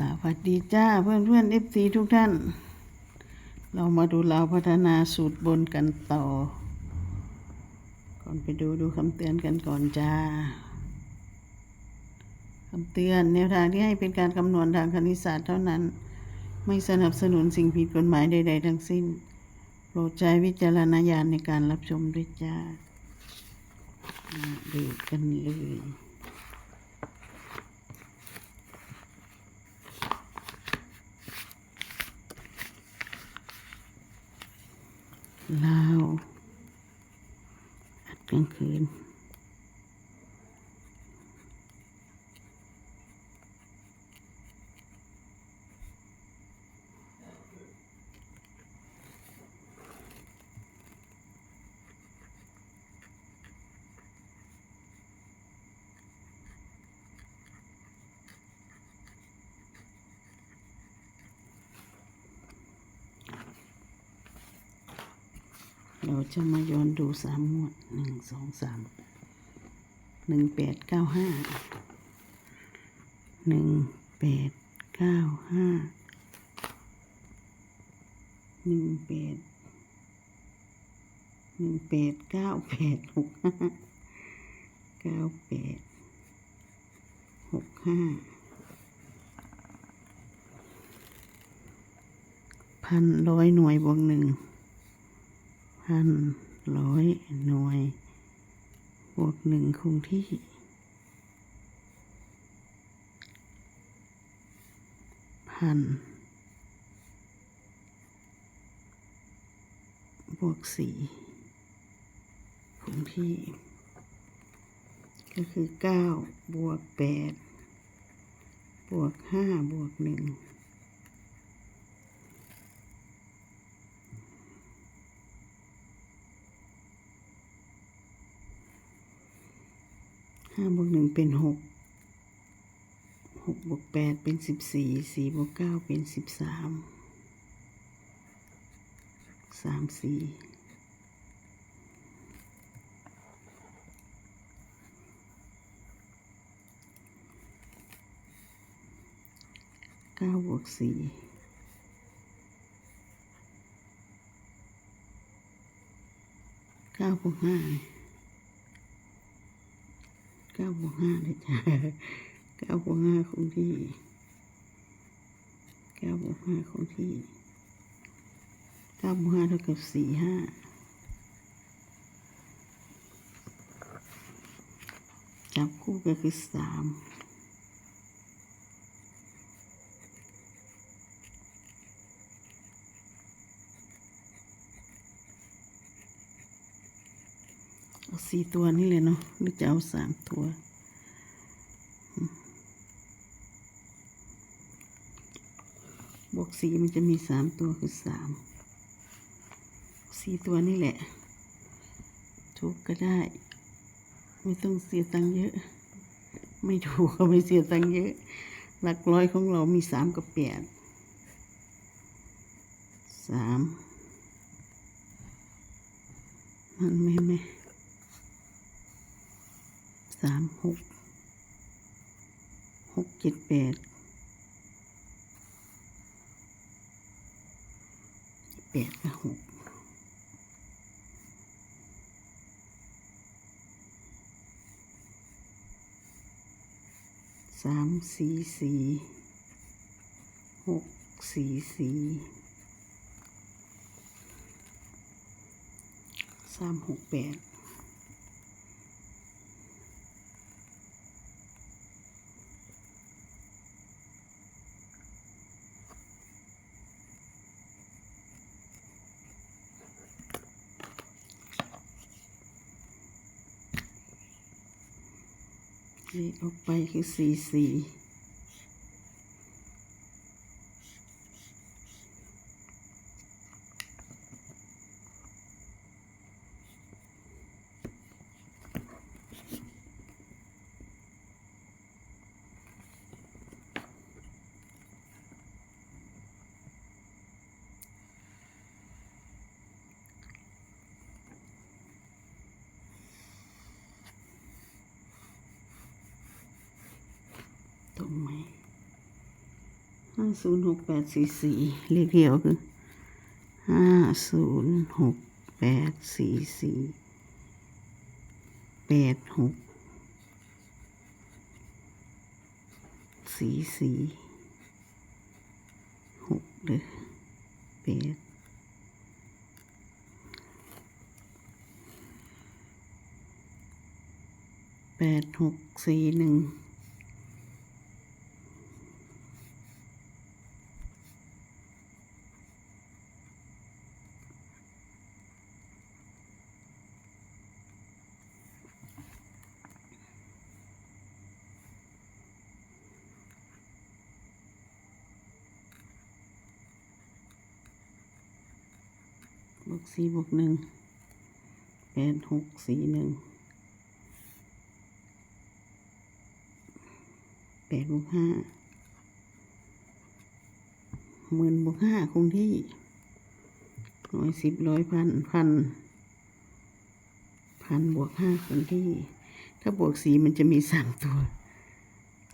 สวัสดีจ้าเพื่อนเพื่อนเอฟซีทุกท่าน เรามาดูเราพัฒนาสูตรบนกันต่อ ก่อนไปดูดูคำเตือนกันก่อนจ้าคำเตือนแนวทางที่ให้เป็นการคำนวณทางคณิตศาสตร์เท่านั้น ไม่สนับสนุนสิ่งผิดกฎหมายใด ๆ ทั้งสิ้น โปรดใช้วิจารณญาณในการรับชมด้วยจ้าดูกันเลย ลาวอัดกลางคืน เราจะมาย้อนดูสามงวดหนึ่งสองสามหนึ่งแปดเก้าห้าหนึ่งแปดเก้าห้าหนึ่งแปดหนึ่งแปดเก้าแปดหกห้าเก้าแปดหกห้าพันร้อยหน่วยบวกหนึ่ง พันร้อยหน่วยบวกหนึ่งคงที่ พันบวกสี่คงที่ ก็คือเก้าบวกแปดบวกห้าบวกหนึ่ง ห้าบวกหนึ่งเป็นหกหกบวกแปดเป็นสิบสี่สี่บวกเก้าเป็นสิบสามสามสี่เก้าบวกสี่เก้าบวกห้า เก้าบวกห้าเลยจ้ะเก้าบวกห้าคงที่เก้าบวกห้าคงที่เก้าบวกห้าเท่ากับสี่ห้าจับคู่ก็คือสาม สี่ตัวนี่เลยเนาะหรือจะเอาสามตัว บวกสี่มันจะมีสามตัวคือสาม สี่ตัวนี่แหละ ถูกก็ได้ ไม่ต้องเสียตังค์เยอะ ไม่ถูกก็ไม่เสียตังค์เยอะ หลักร้อยของเรามีสามกับแปดสามมันไม่ไหม สามหกหกเจ็ดแปดแปดกับหกสามสี่สี่หกสี่สี่สามหกแปด เลขออกไปคือสี่สี่ ห้าศูนย์หกแปดสี่สี่เลขเดียวคือห้าศูนย์หกแปดสี่สี่แปดหกสี่สี่หกเด้อแปดแปดหกสี่หนึ่ง บวกสี่บวกหนึ่งแปดหกสี่หนึ่งแปดบวกห้าหมื่นบวกห้าคงที่ร้อยสิบร้อยพันพันพันบวกห้าคงที่ ถ้าบวกสี่มันจะมีสามตัว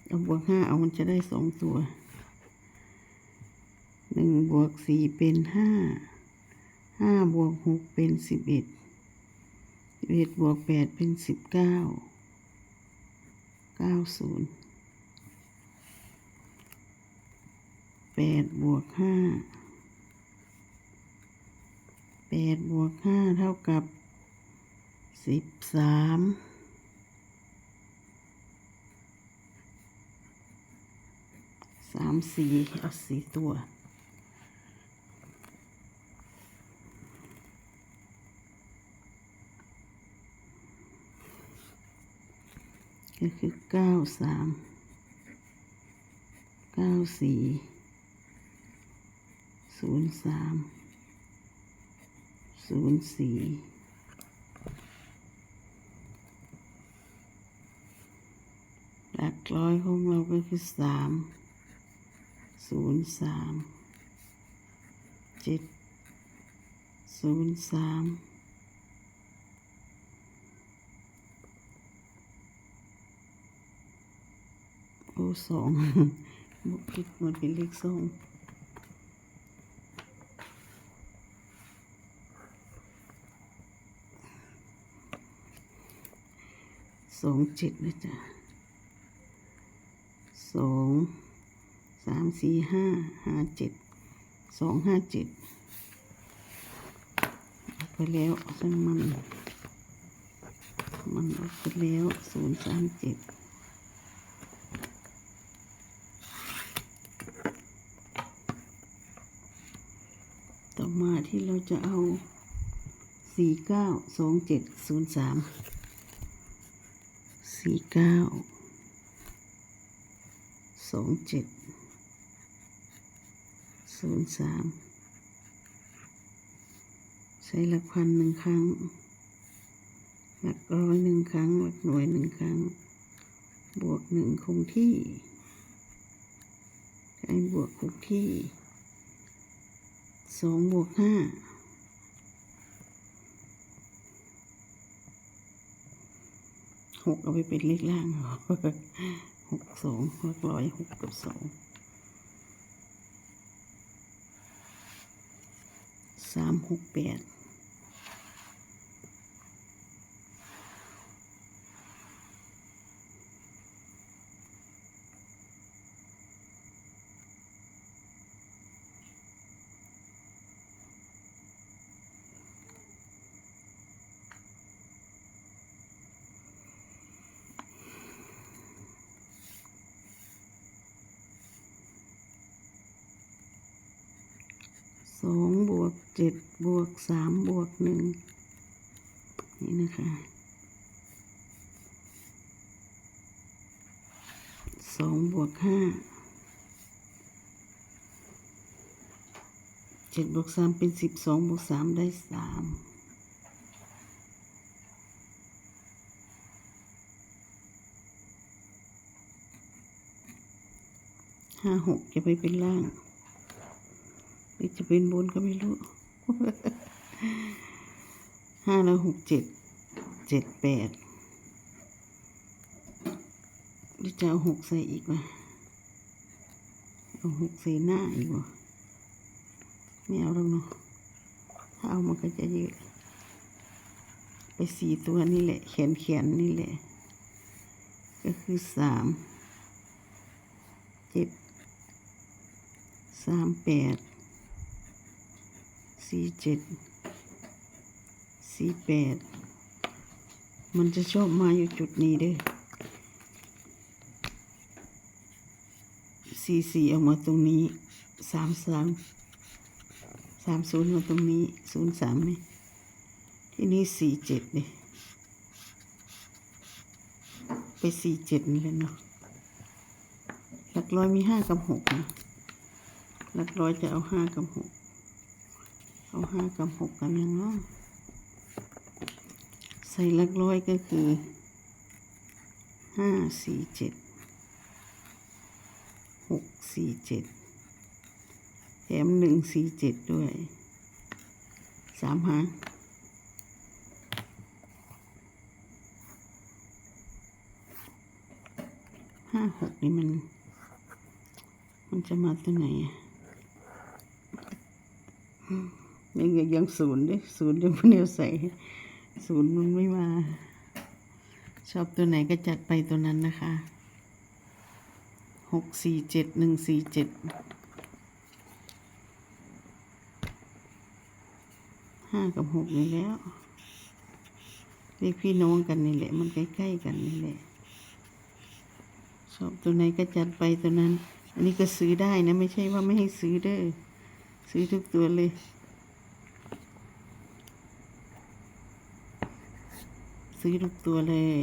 เอาบวกห้าเอามันจะได้สองตัวหนึ่งบวกสี่เป็นห้า ห้าบวกหกเป็นสิบเอ็ดสิบเอ็ดบวกแปดเป็นสิบเก้าเก้าศูนย์แปดบวกห้าแปดบวกห้าเท่ากับสิบสามสามสี่เอาสี่ตัว ก็คือเก้าสามเก้าสี่ศูนย์สามศูนย์สี่หลักร้อยของเราก็คือสามศูนย์สามเจ็ดศูนย์สาม โอ้สองบุกคิดมันเป็นเลขสองสองเจ็ดนะจ๊ะสองสามสี่ห้าห้าเจ็ดสองห้าเจ็ดไปแล้วช่งมัน มันออกไปแล้วศูนย์สามเจ็ด ต่อมา ที่เราจะเอา สี่เก้าสองเจ็ดศูนย์สาม สี่เก้า สองเจ็ด ศูนย์สาม ใช้หลักพันหนึ่งครั้ง หลักร้อยหนึ่งครั้ง หลักหน่วยหนึ่งครั้ง บวกหนึ่งคงที่ใช้บวกคงที่ สองบวกห้าหกเอาไปเป็นเลขล่างเหรอหกสองหกร้อยหกกับสองสามหกแปด สองบวกเจ็ดบวกสามบวกหนึ่งนี่นะคะสองบวกห้าเจ็ดบวกสามเป็นสิบสองบวกสามได้สามห้าหกจะไปเป็นล่าง รือจะเป็นบนก็ไม่รู้ห้าแล้วหกเจ็ดเจ็ดแปดหรือจะเอาหกใส่อีกวะเอาหกใสีหน้าอีกวะไม่เอาแล้วเนาะถ้าเอามันก็จะเยอะไปสี่ตัวนี่แหละ แขนแขนนี่แหละ ก็คือสามเจ็ดสามแปด สี่เจ็ดสี่แปดมันจะชอบมาอยู่จุดนี้เด้อสี่สี่เอามาตรงนี้สามสามสามศูนย์มาตรงนี้ศูนย์สามไหมที่นี่สี่เจ็ดเลยไปสี่เจ็ดนี่แหละเนาะหลักร้อยมีห้ากับหกนะหลักร้อยจะเอาห้ากับหก เอาห้ากับหกกันยังเนาะใส่หลักร้อยก็คือห้าสี่เจ็ดหกสี่เจ็ดแถมหนึ่งสี่เจ็ดด้วยสามหางห้าหกนี่มัน มันจะมาตัวไหนอะ ยังยังยังศูนย์ดิศูนย์ยังไม่เนียวใส่ศูนย์มันไม่มา ชอบตัวไหนก็จัดไปตัวนั้นนะคะหกสี่เจ็ดหนึ่งสี่เจ็ดห้ากับหกนี่แล้วเรียกพี่น้องกันนี่แหละ มันใกล้ๆกันนี่แหละชอบตัวไหนก็จัดไปตัวนั้น อันนี้ก็ซื้อได้นะ ไม่ใช่ว่าไม่ให้ซื้อเด้อซื้อทุกตัวเลย ซื้อทุกตัวเลย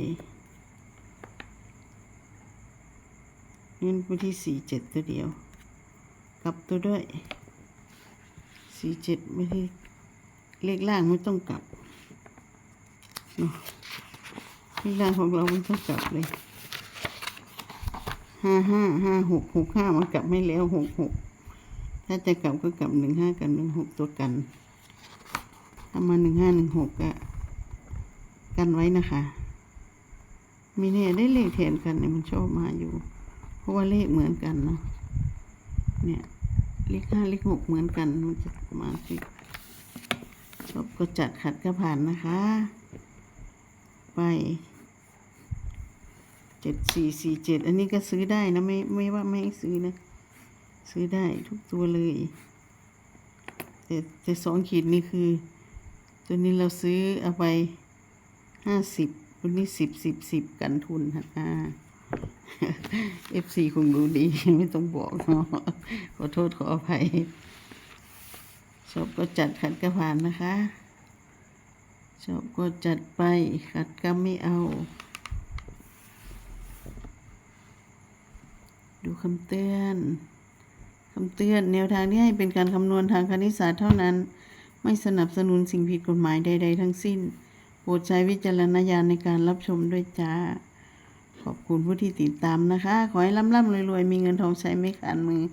เงินไปที่สี่เจ็ดตัวเดียว กลับตัวด้วยสี่เจ็ดไม่ได้เลขล่างไม่ต้องกลับเนาะเลขล่างของเราไม่ต้องกลับเลยห้าห้าห้าหกหกห้ามันกลับไม่แล้วหกหกถ้าจะกลับก็กลับหนึ่งห้ากับหนึ่งหกตัวกันถ้ามาหนึ่งห้าหนึ่งหกก็ กันไว้นะคะ มีเนี่ยได้เลขแทนกันเนี่ยมันชอบมาอยู่ เพราะว่าเลขเหมือนกันเนาะเนี่ยเลขห้าเลขหกเหมือนกันมันจะมาสิชอบก็จัดขัดก็ผ่านนะคะ ไปเจ็ดสี่สี่เจ็ดอันนี้ก็ซื้อได้นะไม่ไม่ว่าไม่ซื้อนะ ซื้อได้ทุกตัวเลย แต่แต่สองขีดนี่คือ ตัวนี้เราซื้อเอาไป ห้าสิบตัวนี้สิบสิบสิบกันทุนฮะอ่าเอฟซีคงรู้ดี ไม่ต้องบอกเนาะขอโทษขออภัยชอบก็จัดขัดกระผ่านนะคะชอบก็จัดไปขัดก็ไม่เอา ดูคำเตือนคำเตือนแนวทางที่ให้เป็นการคำนวณทางคณิตศาสตร์เท่านั้น ไม่สนับสนุนสิ่งผิดกฎหมายใด ๆ ทั้งสิ้น โปรดใช้วิจารณญาณในการรับชมด้วยจ้า ขอบคุณผู้ที่ติดตามนะคะ ขอให้ร่ำๆรวยๆ มีเงินทองใช้ไม่ขาดมือ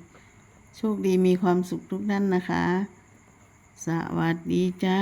โชคดีมีความสุขทุกท่านนะคะ สวัสดีจ้า